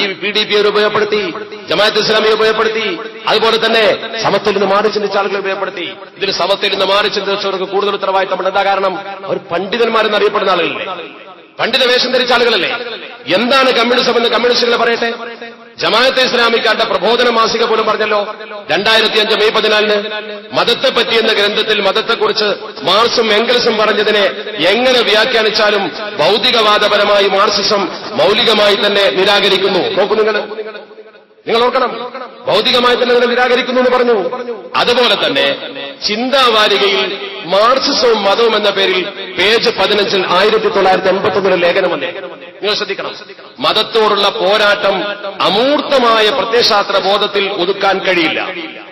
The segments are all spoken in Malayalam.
ഈ പി ഡി പിയെ ഉപയോഗപ്പെടുത്തി ജമാഅത്ത് ഇസ്ലാമിയെ ഉപയോഗപ്പെടുത്തി അതുപോലെ തന്നെ സമത്തിൽ നിന്ന് മാറി ചിന്തിച്ച ആളുകളെ ഉപയോഗപ്പെടുത്തി. ഇതിൽ സമത്തിൽ നിന്ന് മാറി ചിന്തിച്ചവർക്ക് കൂടുതൽ ഉത്തരവാദിത്തമുണ്ട് എന്താ കാരണം? അവർ പണ്ഡിതന്മാരെന്ന് അറിയപ്പെടുന്ന ആളുകളല്ലേ? പണ്ഡിത വേഷം ധരിച്ച ആളുകളല്ലേ? എന്താണ് കമ്മ്യൂണിസം എന്ന് കമ്മ്യൂണിസ്റ്റുകൾ പറയട്ടെ? ജമാഅത്തെ ഇസ്ലാമിക്കാരുടെ പ്രബോധന മാസിക പോലും പറഞ്ഞല്ലോ. രണ്ടായിരത്തി അഞ്ച് മെയ് പതിനാലിന് മതത്തെ പറ്റി എന്ന ഗ്രന്ഥത്തിൽ മതത്തെക്കുറിച്ച് മാർസും എംഗൽസും പറഞ്ഞതിനെ എങ്ങനെ വ്യാഖ്യാനിച്ചാലും ഭൗതികവാദപരമായി മാർസിസം മൗലികമായി തന്നെ നിരാകരിക്കുന്നു. നോക്കൂ നിങ്ങൾ. നിങ്ങൾ ഓർക്കണം. ഭൗതികമായി തന്നെ നിങ്ങൾ നിരാകരിക്കുന്നു എന്ന് പറഞ്ഞു. അതുപോലെ തന്നെ ചിന്താവാരികയിൽ മാർക്സിസവും മതവും എന്ന പേരിൽ പേജ് പതിനഞ്ചിൽ ആയിരത്തി തൊള്ളായിരത്തി എൺപത്തി ഒന്നിലെ ലേഖനം വന്നേ. നിങ്ങൾ ശ്രദ്ധിക്കണം. മതത്തോടുള്ള പോരാട്ടം അമൂർത്തമായ പ്രത്യശാസ്ത്ര ബോധത്തിൽ ഒതുക്കാൻ കഴിയില്ല.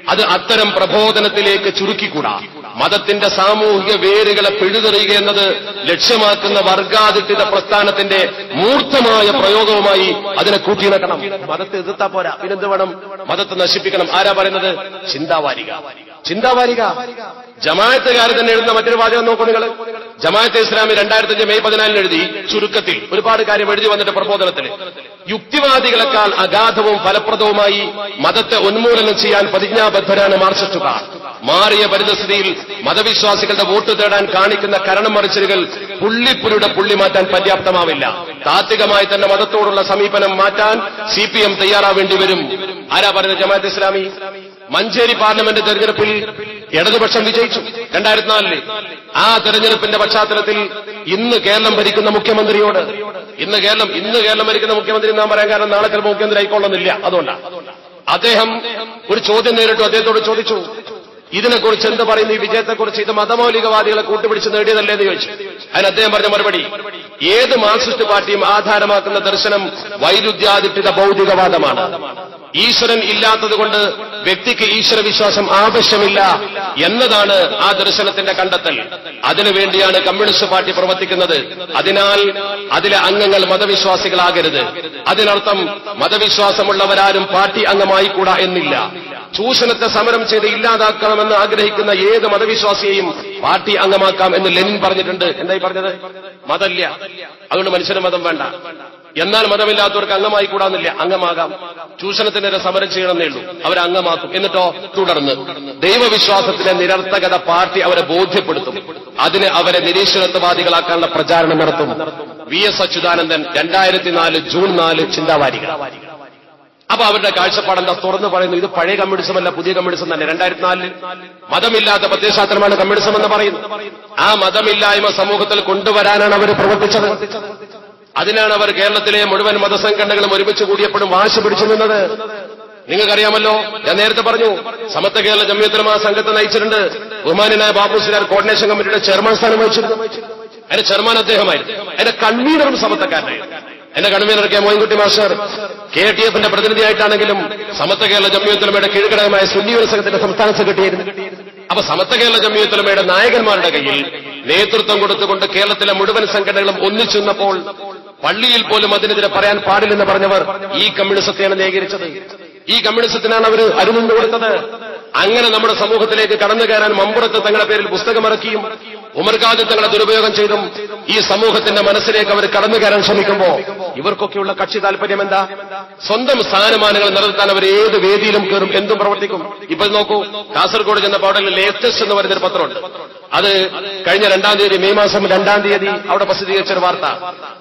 അത് അത്തരം പ്രബോധനത്തിലേക്ക് ചുരുക്കിക്കൂടാ. മതത്തിന്റെ സാമൂഹിക വേരുകളെ പിഴുതെറിയുക എന്നത് ലക്ഷ്യമാക്കുന്ന വർഗാധിഷ്ഠിത പ്രസ്ഥാനത്തിന്റെ മൂർത്തമായ പ്രയോഗവുമായി അതിനെ കൂട്ടിയിണക്കണം. മതത്തെ എതിർത്താ പോരാ. പിന്നെന്ത് വേണം? മതത്തെ നശിപ്പിക്കണം. ആരാ പറയുന്നത്? ചിന്താവാരിക. ചിന്താവാരിക. ജമാഅത്തുകാർ തന്നെ എഴുതുന്ന മറ്റൊരു വാചകം നോക്കൂ നിങ്ങൾ. ജമാഅത്തെ ഇസ്ലാമി രണ്ടായിരത്തി അഞ്ച് മെയ് പതിനാലിന് എഴുതി ചുരുക്കത്തിൽ ഒരുപാട് കാര്യം എഴുതി വന്നിട്ട് പ്രബോധനത്തിൽ. യുക്തിവാദികളെക്കാൾ അഗാധവും ഫലപ്രദവുമായി മതത്തെ ഉന്മൂലനം ചെയ്യാൻ പ്രതിജ്ഞാബദ്ധരാണ് മാർക്സിസ്റ്റുകാർ. മാറിയ പരിതസ്ഥിതിയിൽ മതവിശ്വാസികളുടെ വോട്ട് തേടാൻ കാണിക്കുന്ന കരണം മറിച്ചിലുകൾ പുള്ളിപ്പുലിയുടെ പുള്ളി മാറ്റാൻ പര്യാപ്തമാവില്ല. താത്വികമായി തന്നെ മതത്തോടുള്ള സമീപനം മാറ്റാൻ സി പി എം തയ്യാറാവേണ്ടി വരും. ആരാ പറഞ്ഞത് ജമാഅത്ത് ഇസ്ലാമി? മഞ്ചേരി പാർലമെന്റ് തെരഞ്ഞെടുപ്പിൽ ഇടതുപക്ഷം വിജയിച്ചു രണ്ടായിരത്തി നാലിൽ ആ തെരഞ്ഞെടുപ്പിന്റെ പശ്ചാത്തലത്തിൽ ഇന്ന് കേരളം ഭരിക്കുന്ന മുഖ്യമന്ത്രിയോട് ഇന്ന് കേരളം ഇന്ന് കേരളം ഭരിക്കുന്ന മുഖ്യമന്ത്രി നാം പറയാൻ കാരണം നാളെ ചിലപ്പോൾ മുഖ്യമന്ത്രി ആയിക്കൊള്ളുന്നില്ല അതുകൊണ്ടാണ് അദ്ദേഹം ഒരു ചോദ്യം നേരിട്ടു അദ്ദേഹത്തോട് ചോദിച്ചു ഇതിനെക്കുറിച്ച് എന്ത് പറയുന്നു? ഈ വിജയത്തെക്കുറിച്ച് ഇത് മതമൗലികവാദികളെ കൂട്ടുപിടിച്ച് നേടിയതല്ലേ എന്ന് ചോദിച്ചു. അതിന് അദ്ദേഹം പറഞ്ഞ മറുപടി ഏത് മാർക്സിസ്റ്റ് പാർട്ടിയും ആധാരമാക്കുന്ന ദർശനം വൈരുദ്ധ്യാധിഷ്ഠിത ഭൗതികവാദമാണ്. ഈശ്വരൻ ഇല്ലാത്തതുകൊണ്ട് വ്യക്തിക്ക് ഈശ്വര വിശ്വാസം ആവശ്യമില്ല എന്നതാണ് ആ ദർശനത്തിന്റെ കണ്ടെത്തൽ. അതിനുവേണ്ടിയാണ് കമ്മ്യൂണിസ്റ്റ് പാർട്ടി പ്രവർത്തിക്കുന്നത്. അതിനാൽ അതിലെ അംഗങ്ങൾ മതവിശ്വാസികളാകരുത്. അതിനർത്ഥം മതവിശ്വാസമുള്ളവരാരും പാർട്ടി അംഗമായിക്കൂടാ എന്നില്ല. ചൂഷണത്തെ സമരം ചെയ്ത് ഇല്ലാതാക്കണമെന്ന് ആഗ്രഹിക്കുന്ന ഏത് മതവിശ്വാസിയെയും പാർട്ടി അംഗമാക്കാം എന്ന് ലെനിൻ പറഞ്ഞിട്ടുണ്ട്. എന്തായി പറഞ്ഞത്? മതല്ല അതുകൊണ്ട് മനുഷ്യന് മതം വേണ്ട. എന്നാൽ മതമില്ലാത്തവർക്ക് അംഗമായി കൂടാന്നില്ല. അംഗമാകാം. ചൂഷണത്തിനെതിരെ സമരം ചെയ്യണമെന്നേ ഉള്ളൂ. അവരെ അംഗമാക്കും. എന്നിട്ടോ? തുടർന്ന്. ദൈവവിശ്വാസത്തിന്റെ നിരർത്ഥകത പാർട്ടി അവരെ ബോധ്യപ്പെടുത്തും. അതിന് അവരെ നിരീശ്വരത്വവാദികളാക്കാനുള്ള പ്രചാരണം നടത്തും. വി എസ് അച്യുതാനന്ദൻ രണ്ടായിരത്തി നാല് ജൂൺ നാല് ചിന്താവാരികൾ അപ്പൊ അവരുടെ കാഴ്ചപ്പാട് എന്താ? തുറന്നു പറയുന്നു ഇത് പഴയ കമ്മ്യൂണിസം അല്ല പുതിയ കമ്മ്യൂണിസം തന്നെ. രണ്ടായിരത്തി നാലിൽ മതമില്ലാത്ത പ്രത്യയശാസ്ത്രമാണ് കമ്മ്യൂണിസം എന്ന് പറയുന്നത്. ആ മതമില്ലായ്മ സമൂഹത്തിൽ കൊണ്ടുവരാനാണ് അവർ പ്രവർത്തിച്ചത്. അതിനാണ് അവർ കേരളത്തിലെ മുഴുവൻ മതസംഘടനകളും ഒരുമിച്ച് കൂടിയപ്പോഴും വാശി പിടിച്ചു നിന്നത്. നിങ്ങൾക്കറിയാമല്ലോ ഞാൻ നേരത്തെ പറഞ്ഞു സമത്വ കേരള ജമ്മിയത്തിലും സംഘത്തെ നയിച്ചിട്ടുണ്ട്. ബഹുമാനായ ബാബു കോർഡിനേഷൻ കമ്മിറ്റിയുടെ ചെയർമാൻ സ്ഥാനം വഹിച്ചിരുന്നു. അതിന്റെ ചെയർമാൻ അദ്ദേഹമായിരുന്നു. അതിന്റെ കൺവീനറും സമത്വക്കാരനായിരുന്നു. എന്റെ convener K Moinkutty master K T എഫിന്റെ പ്രതിനിധിയായിട്ടാണെങ്കിലും സമത്വ കേരള ജമ്മിയത്തുലമയുടെ കീഴ്ഘടകമായ സുന്നിയൂർ സംഘത്തിന്റെ സംസ്ഥാന സെക്രട്ടറിയായിരുന്നു. അപ്പൊ സമത്വ കേരള ജമ്മിയത്തുലമയുടെ നായകന്മാരുടെ കയ്യിൽ നേതൃത്വം കൊടുത്തുകൊണ്ട് കേരളത്തിലെ മുഴുവൻ സംഘടനകളും ഒന്നിച്ചു നിന്നപ്പോൾ പള്ളിയിൽ പോലും അതിനെതിരെ പറയാൻ പാടില്ലെന്ന് പറഞ്ഞവർ ഈ കമ്മ്യൂണിസത്തെയാണ് ന്യായീകരിച്ചത്. ഈ കമ്മ്യൂണിസത്തിനാണ് അവർ അരുനിന്നു കൊടുത്തത്. അങ്ങനെ നമ്മുടെ സമൂഹത്തിലേക്ക് കടന്നു കയറാൻ മമ്പുറത്ത് തങ്ങളുടെ പേരിൽ പുസ്തകമിറക്കിയും ഉമർഖാദ് തങ്ങളെ ദുരുപയോഗം ചെയ്തും ഈ സമൂഹത്തിന്റെ മനസ്സിലേക്ക് അവർ കടന്നു കയറാൻ ശ്രമിക്കുമ്പോ ഇവർക്കൊക്കെയുള്ള കക്ഷി താല്പര്യം എന്താ? സ്വന്തം സ്ഥാനമാനങ്ങൾ നിലനിർത്താൻ അവർ ഏത് വേദിയിലും കയറും എന്തും പ്രവർത്തിക്കും. ഇപ്പൊ നോക്കൂ കാസർഗോഡ് ചെന്ന പാടലിൽ ലേറ്റസ്റ്റ് എന്ന് പറയുന്നൊരു പത്രമുണ്ട്. അത് കഴിഞ്ഞ രണ്ടാം തീയതി മെയ് മാസം രണ്ടാം തീയതി അവിടെ പ്രസിദ്ധീകരിച്ചൊരു വാർത്ത.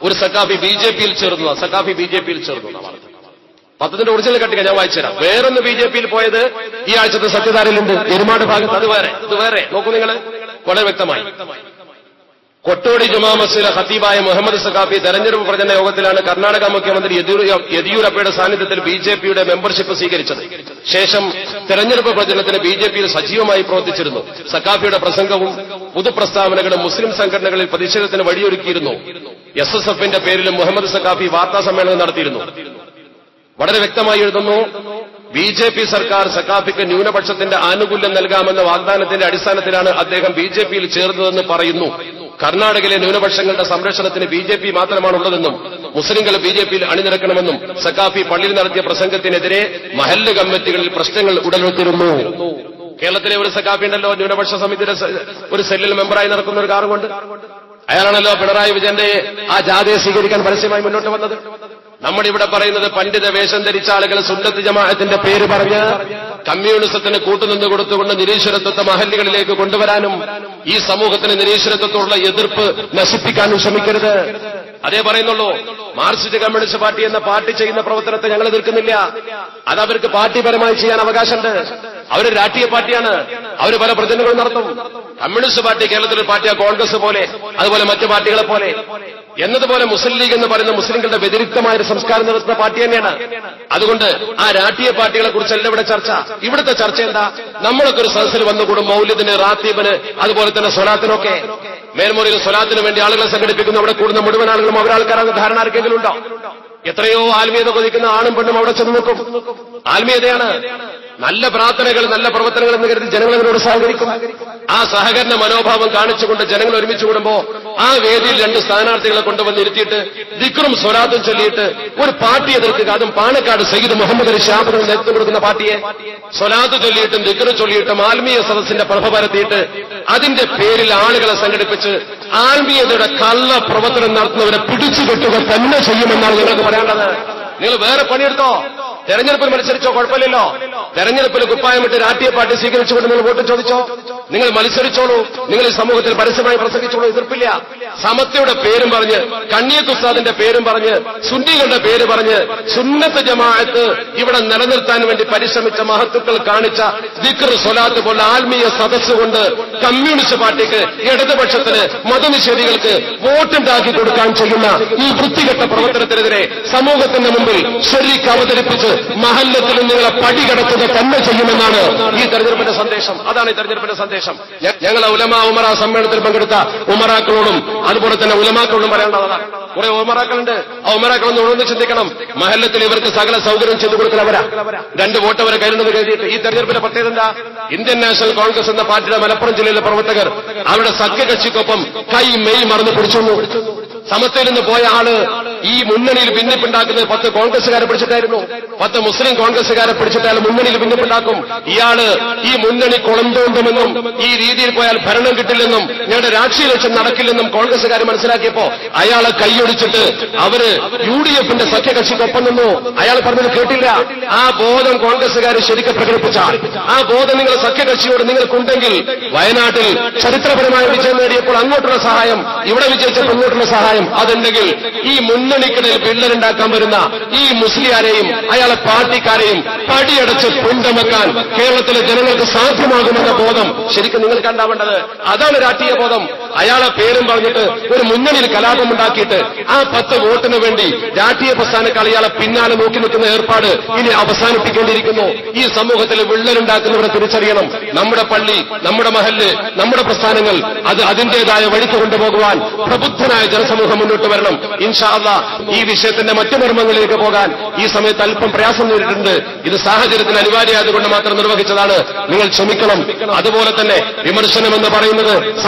ഒരു സഖാഫി ബി ജെ പിയിൽ ചേർന്നു സക്കാഫി ബി ജെ പിയിൽ ചേർന്നു വാർത്ത. പത്രത്തിന്റെ ഒറിജിനൽ കട്ടിക ഞാൻ വായിച്ചുതരാം. വേറൊന്ന് ബി ജെ പിയിൽ പോയത് ഈ ആഴ്ചത്തെ സത്യധാരയിലുണ്ട് എരുമാട് ഭാഗത്ത്. അത് വേറെ ഇത് വേറെ. നോക്കൂ നിങ്ങൾ വളരെ വ്യക്തമായി. കൊട്ടോടി ജുമാ മസ്ജിദിലെ ഹത്തീബായ മുഹമ്മദ് സഖാഫി തെരഞ്ഞെടുപ്പ് പ്രചരണ യോഗത്തിലാണ് കർണാടക മുഖ്യമന്ത്രി യെദ്യൂര- യെദ്യൂരപ്പയുടെ സാന്നിധ്യത്തിൽ ബി ജെ പിയുടെ മെമ്പർഷിപ്പ് സ്വീകരിച്ചത്. ശേഷം തെരഞ്ഞെടുപ്പ് പ്രചരണത്തിന് ബി ജെ പിയിൽ സജീവമായി പ്രവർത്തിച്ചിരുന്നു. സഖാഫിയുടെ പ്രസംഗവും പൊതുപ്രസ്താവനകളും മുസ്ലിം സംഘടനകളിൽ പ്രതിഷേധത്തിന് വഴിയൊരുക്കിയിരുന്നു. എസ് എസ് എഫിന്റെ പേരിലും മുഹമ്മദ് സഖാഫി വാർത്താ സമ്മേളനം നടത്തിയിരുന്നു. വളരെ വ്യക്തമായി എഴുതുന്നു ബി ജെ പി സർക്കാർ സക്കാഫിക്ക് ന്യൂനപക്ഷത്തിന്റെ ആനുകൂല്യം നൽകാമെന്ന വാഗ്ദാനത്തിന്റെ അടിസ്ഥാനത്തിലാണ് അദ്ദേഹം ബി ജെ പിയിൽ ചേർന്നതെന്ന് പറയുന്നു. കർണാടകയിലെ ന്യൂനപക്ഷങ്ങളുടെ സംരക്ഷണത്തിന് ബി ജെ പി മാത്രമാണുള്ളതെന്നും മുസ്ലിങ്ങൾ ബി ജെ പിയിൽ അണിനിരക്കണമെന്നും സക്കാഫി പള്ളിയിൽ നടത്തിയ പ്രസംഗത്തിനെതിരെ മഹല്ല് കമ്മിറ്റികളിൽ പ്രശ്നങ്ങൾ ഉടലെടുത്തിരുന്നു. കേരളത്തിലെ ഒരു സക്കാഫി ഉണ്ടല്ലോ ന്യൂനപക്ഷ സമിതിയുടെ ഒരു സെല്ലിൽ മെമ്പറായി നടക്കുന്ന ഒരു കാറും കൊണ്ട് അയാളാണല്ലോ പിണറായി വിജയന്റെ ആ ജാഥയെ സ്വീകരിക്കാൻ പരസ്യമായി മുന്നോട്ട് വന്നത്. നമ്മൾ ഇവിടെ പറയുന്നത് പണ്ഡിത വേഷം ധരിച്ച ആളുകൾ സുന്നത്ത് ജമാഅത്തിന്റെ പേര് പറഞ്ഞ് കമ്മ്യൂണിസത്തിന് കൂട്ടുനിന്ന് കൊടുത്തുകൊണ്ട് നിരീശ്വരത്വത്തെ മഹല്ലുകളിലേക്ക് കൊണ്ടുവരാനും ഈ സമൂഹത്തിന് നിരീശ്വരത്വത്തോടുള്ള എതിർപ്പ് നശിപ്പിക്കാനും ശ്രമിക്കരുത്. അതേ പറയുന്നുള്ളൂ മാർക്സിസ്റ്റ് കമ്മ്യൂണിസ്റ്റ് പാർട്ടി എന്ന പാർട്ടി ചെയ്യുന്ന പ്രവർത്തനത്തെ ഞങ്ങൾ എതിർക്കുന്നില്ല. അത് അവർക്ക് പാർട്ടിപരമായി ചെയ്യാൻ അവകാശമുണ്ട്. അവർ രാഷ്ട്രീയ പാർട്ടിയാണ്. അവർ പല പ്രതിനിധികളും നടത്തും. കമ്മ്യൂണിസ്റ്റ് പാർട്ടി കേരളത്തിലെ പാർട്ടിയാ കോൺഗ്രസ് പോലെ അതുപോലെ മറ്റു പാർട്ടികളെ പോലെ. എന്നതുപോലെ മുസ്ലിം ലീഗ് എന്ന് പറയുന്ന മുസ്ലിങ്ങളുടെ വ്യതിരിക്തമായ ഒരു സംസ്കാരം നടത്തുന്ന പാർട്ടി തന്നെയാണ്. അതുകൊണ്ട് ആ രാഷ്ട്രീയ പാർട്ടികളെ കുറിച്ചല്ല ഇവിടെ ചർച്ച. ഇവിടുത്തെ ചർച്ച എന്താ? നമ്മളൊക്കെ ഒരു സദസ്സിൽ വന്നുകൂടും മൗല്യത്തിന് റാത്തീബിന് അതുപോലെ തന്നെ സ്വലാത്തിനൊക്കെ. മേൽമുറിയിൽ സ്വലാത്തിന് വേണ്ടി ആളുകളെ സംഘടിപ്പിക്കുന്നു അവിടെ കൂടുന്ന മുഴുവൻ ആളുകളും അവരാൾക്കാരാണ് ധാരണ ആർക്കെങ്കിലും ഉണ്ടോ? എത്രയോ ആത്മീയത കൊതിക്കുന്ന ആണും പെണ്ണും അവിടെ ചെന്ന് നോക്കും ആത്മീയതയാണ്. നല്ല പ്രാർത്ഥനകൾ നല്ല പ്രവർത്തനങ്ങൾ എന്ന് കരുതി ജനങ്ങൾ അതിനോട് സഹകരിക്കും. ആ സഹകരണ മനോഭാവം കാണിച്ചുകൊണ്ട് ജനങ്ങൾ ഒരുമിച്ച് കൂടുമ്പോ ആ വേദിയിൽ രണ്ട് സ്ഥാനാർത്ഥികളെ കൊണ്ടുവന്ന് ഇരുത്തിയിട്ട് ദിക്റും സ്വലാത്തും ചൊല്ലിയിട്ട് ഒരു പാർട്ടിയെ എതിർക്കുക. അതും പാണക്കാട് സയ്യിദ് മുഹമ്മദ് അലി ഷാബിന് നേതൃത്വം കൊടുക്കുന്ന പാർട്ടിയെ സ്വലാത്ത് ചൊല്ലിയിട്ടും ദിക്റ് ചൊല്ലിയിട്ടും ആത്മീയ സദസ്സിന്റെ പ്രഭ പരത്തിയിട്ട് അതിന്റെ പേരിൽ ആളുകളെ സംഘടിപ്പിച്ച് ആത്മീയതയുടെ കള്ള പ്രവർത്തനം നടത്തുന്നവരെ പിടിച്ചു കെട്ടുക തന്നെ ചെയ്യുമെന്നാണ് നിങ്ങൾക്ക് പറയാനുള്ളത്. നിങ്ങൾ വേറെ പണിയെടുത്തോ? തെരഞ്ഞെടുപ്പിൽ മത്സരിച്ചോ കുഴപ്പമില്ലല്ലോ? തെരഞ്ഞെടുപ്പിൽ കുപ്പായമിട്ട് രാഷ്ട്രീയ പാർട്ടി സ്വീകരിച്ചുകൊണ്ട് നിങ്ങൾ വോട്ട് ചോദിച്ചോ? നിങ്ങൾ മത്സരിച്ചോളൂ. നിങ്ങൾ ഈ സമൂഹത്തിൽ പരസ്യമായി പ്രസംഗിച്ചോളൂ. എതിർപ്പില്ല. സമത്വയുടെ പേരും പറഞ്ഞ് കണ്ണിയത്ത് ഉസ്താദിന്റെ പേരും പറഞ്ഞ് സുന്നികളുടെ പേര് പറഞ്ഞ് സുന്നത്ത് ജമാഅത്ത് ഇവിടെ നിലനിർത്താൻ വേണ്ടി പരിശ്രമിച്ച മഹത്വക്കൾ കാണിച്ച ദിക്ർ സ്വലാത്ത് പോലെ ആത്മീയ സദസ് കൊണ്ട് കമ്മ്യൂണിസ്റ്റ് പാർട്ടിക്ക് ഇടതുപക്ഷത്തിന് മതനിഷേധികൾക്ക് വോട്ടുണ്ടാക്കി കൊടുക്കാൻ ചെയ്യുന്ന ഈ വൃത്തികെട്ട പ്രവർത്തനത്തിനെതിരെ സമൂഹത്തിന്റെ മുമ്പിൽ ശരിക്ക് അവതരിപ്പിച്ച് മഹല്ലത്തിൽ നിങ്ങളെ പടികടക്കുക തന്നെ ചെയ്യുമെന്നാണ് ഈ തെരഞ്ഞെടുപ്പിന്റെ സന്ദേശം. അതാണ് ഈ തെരഞ്ഞെടുപ്പിന്റെ സന്ദേശം. ഞങ്ങൾ ഉലമ ഉമറ സമ്മേളനത്തിൽ പങ്കെടുത്ത ഉമറാക്കളോടും അതുപോലെ തന്നെ ഉലമാക്കളോടും പറയേണ്ടതാണ്. കുറെ ഉമറാക്കളുണ്ട്. ആ ഉമറാക്കളൊന്ന് ഉണർന്ന് ചിന്തിക്കണം. മഹല്ലത്തിൽ ഇവർക്ക് സകല സൗകര്യം ചെയ്തു കൊടുക്കുന്നവരാ. രണ്ട് വോട്ട് അവരെ കയ്യിലുണ്ടെന്ന് കരുതിയിട്ട് ഈ തെരഞ്ഞെടുപ്പിന്റെ പ്രത്യേകത എന്താ? ഇന്ത്യൻ നാഷണൽ കോൺഗ്രസ് എന്ന പാർട്ടിയുടെ മലപ്പുറം ജില്ലയിലെ പ്രവർത്തകർ അവരുടെ സഖ്യകക്ഷിക്കൊപ്പം കൈ മെയ് മറന്ന് പിടിച്ചു സമസ്തയിൽ നിന്ന് പോയ ആൾ ഈ മുന്നണിയിൽ ഭിന്നിപ്പുണ്ടാക്കുന്നത് പത്ത് കോൺഗ്രസുകാരെ പിടിച്ചിട്ടായിരുന്നു. പത്ത് മുസ്ലിം കോൺഗ്രസുകാരെ പിടിച്ചിട്ടാൽ മുന്നണിയിൽ ഭിന്നിപ്പുണ്ടാക്കും. ഇയാൾ ഈ മുന്നണി കുളന്തോണ്ടുമെന്നും ഈ രീതിയിൽ പോയാൽ ഭരണം കിട്ടില്ലെന്നും ഞങ്ങളുടെ രാഷ്ട്രീയ ലക്ഷ്യം നടക്കില്ലെന്നും കോൺഗ്രസുകാർ മനസ്സിലാക്കിയപ്പോ അയാളെ കൈയൊടിച്ചിട്ട് അവർ യു ഡി എഫിന്റെ സഖ്യകക്ഷിക്കൊപ്പം നിന്നു. അയാൾ പറഞ്ഞത് കേട്ടില്ല. ആ ബോധം കോൺഗ്രസുകാർ ശരിക്കും പ്രകടിപ്പിച്ചാൽ ആ ബോധം നിങ്ങൾ സഖ്യകക്ഷിയോട് നിങ്ങൾക്കുണ്ടെങ്കിൽ വയനാട്ടിൽ ചരിത്രപരമായ വിജയം നേടിയപ്പോൾ അങ്ങോട്ടുള്ള സഹായം ഇവിടെ വിജയിച്ചപ്പോൾ ഇങ്ങോട്ടുള്ള സഹായം അതുണ്ടെങ്കിൽ ഈ മുന്നണിക്കിടയിൽ പിള്ളേരുണ്ടാക്കാൻ വരുന്ന ഈ മുസ്ലിയാരെയും അയാളെ പാർട്ടിക്കാരെയും പടിയടച്ച് പുണ്ടമക്കാൻ കേരളത്തിലെ ജനങ്ങൾക്ക് സാധ്യമാകുമെന്ന ബോധം ശരിക്കും നിങ്ങൾക്ക് കണ്ടാവേണ്ടത്. അതാണ് രാഷ്ട്രീയ ബോധം. അയാളെ പേരും പറഞ്ഞിട്ട് ഒരു മുന്നണിയിൽ കലാപമുണ്ടാക്കിയിട്ട് ആ പത്ത് വോട്ടിന് വേണ്ടി രാഷ്ട്രീയ പ്രസ്ഥാനക്കാൾ ഇയാളെ പിന്നാലെ നോക്കി നിൽക്കുന്ന ഏർപ്പാട് ഇനി അവസാനിപ്പിക്കേണ്ടിയിരിക്കുന്നു. ഈ സമൂഹത്തിൽ വിള്ളലുണ്ടാക്കുന്നവരെ തിരിച്ചറിയണം. നമ്മുടെ പള്ളി നമ്മുടെ മഹല്ല് നമ്മുടെ പ്രസ്ഥാനങ്ങൾ അത് അതിന്റേതായ വഴിക്ക് കൊണ്ടുപോകുവാൻ പ്രബുദ്ധനായ ജനസമൂഹം മുന്നോട്ട് വരണം. ഇൻഷാല്ല ഈ വിഷയത്തിന്റെ മറ്റു മർമ്മങ്ങളിലേക്ക് പോകാൻ ഈ സമയത്ത് അല്പം പ്രയാസം നേരിട്ടുണ്ട്. ഇത് സാഹചര്യത്തിന് അനിവാര്യമായതുകൊണ്ട് മാത്രം നിർവഹിച്ചതാണ്. നിങ്ങൾ ക്ഷമിക്കണം. അതുപോലെ തന്നെ വിമർശനം എന്ന് പറയുന്നത്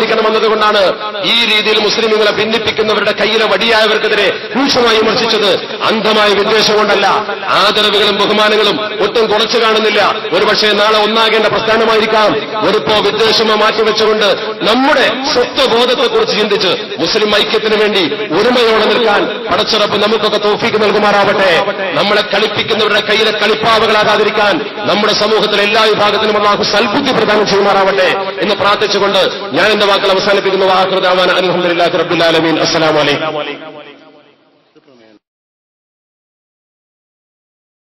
സന്ദർഭോചിതമായിരിക്കണം എന്നതുകൊണ്ടാണ് ഈ രീതിയിൽ മുസ്ലിമുകളെ ഭിന്നിപ്പിക്കുന്നവരുടെ കയ്യിലെ വടിയായവർക്കെതിരെ രൂക്ഷമായി വിമർശിച്ചത്. അന്ധമായ വിദ്വേഷം കൊണ്ടല്ല. ആദരവുകളും ബഹുമാനങ്ങളും ഒട്ടും കുറച്ചു കാണുന്നില്ല. ഒരുപക്ഷെ നാളെ ഒന്നാകേണ്ട പ്രസ്ഥാനമായിരിക്കാം. വെറുപ്പോ വിദ്വേഷമോ മാറ്റിവെച്ചുകൊണ്ട് നമ്മുടെ സ്വത്വബോധത്തെക്കുറിച്ച് ചിന്തിച്ച് മുസ്ലിം ഐക്യത്തിന് വേണ്ടി ഒരുമയോടെ നിൽക്കാൻ പടച്ചുറപ്പ് നമുക്കൊക്കെ തോഫീക്ക് നൽകുമാറാവട്ടെ. നമ്മളെ കളിപ്പിക്കുന്നവരുടെ കയ്യിലെ കളിപ്പാവകളാകാതിരിക്കാൻ നമ്മുടെ സമൂഹത്തിലെ എല്ലാ വിഭാഗത്തിനും അള്ളാഹു സൽബുദ്ധി പ്രദാനം ചെയ്യുമാറാവട്ടെ എന്ന് പ്രാർത്ഥിച്ചുകൊണ്ട് ഞാൻ എന്റെ വാക്കുകൾ അവസാനിപ്പിക്കുന്നു. വാഹൃദാവാൻ അലഹമുല്ലാ റബ്ബുലാലമീൻ അസ്സലാമലൈക്കും